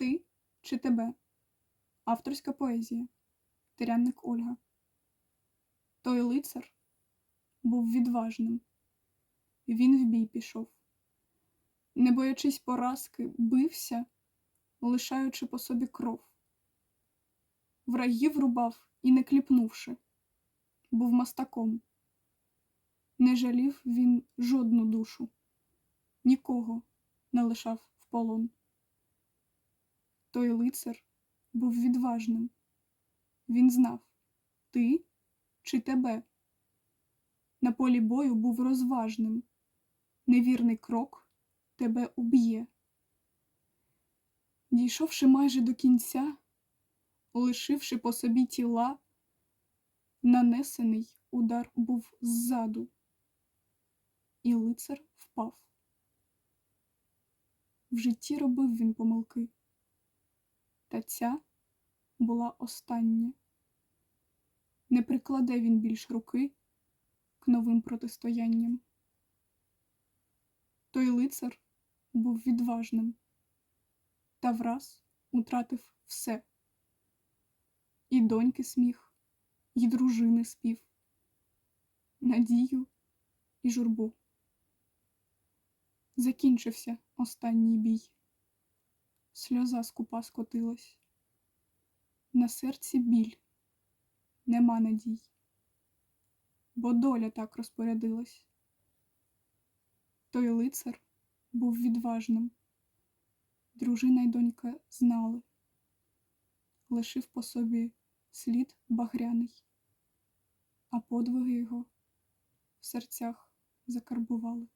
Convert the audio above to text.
Ти чи тебе? Авторська поезія. Тирянник Ольга. Той лицар був відважним. Він в бій пішов. Не боячись поразки, бився, лишаючи по собі кров. Врагів рубав і не кліпнувши, був мастаком. Не жалів він жодну душу, нікого не лишав в полон. Той лицар був відважним. Він знав, ти чи тебе. На полі бою був розважним. Невірний крок тебе уб'є. Дійшовши майже до кінця, лишивши по собі тіла, нанесений удар був ззаду, і лицар впав. В житті робив він помилки, та ця була остання. Не прикладе він більш руки к новим протистоянням. Той лицар був відважним та враз утратив все і доньки сміх, і дружини спів, надію і журбу. Закінчився останній бій, сльоза скупа скотилась, на серці біль, нема надій, бо доля так розпорядилась. Той лицар був відважним, дружина й донька знали, лишив по собі слід багряний, а подвиги його в серцях закарбували.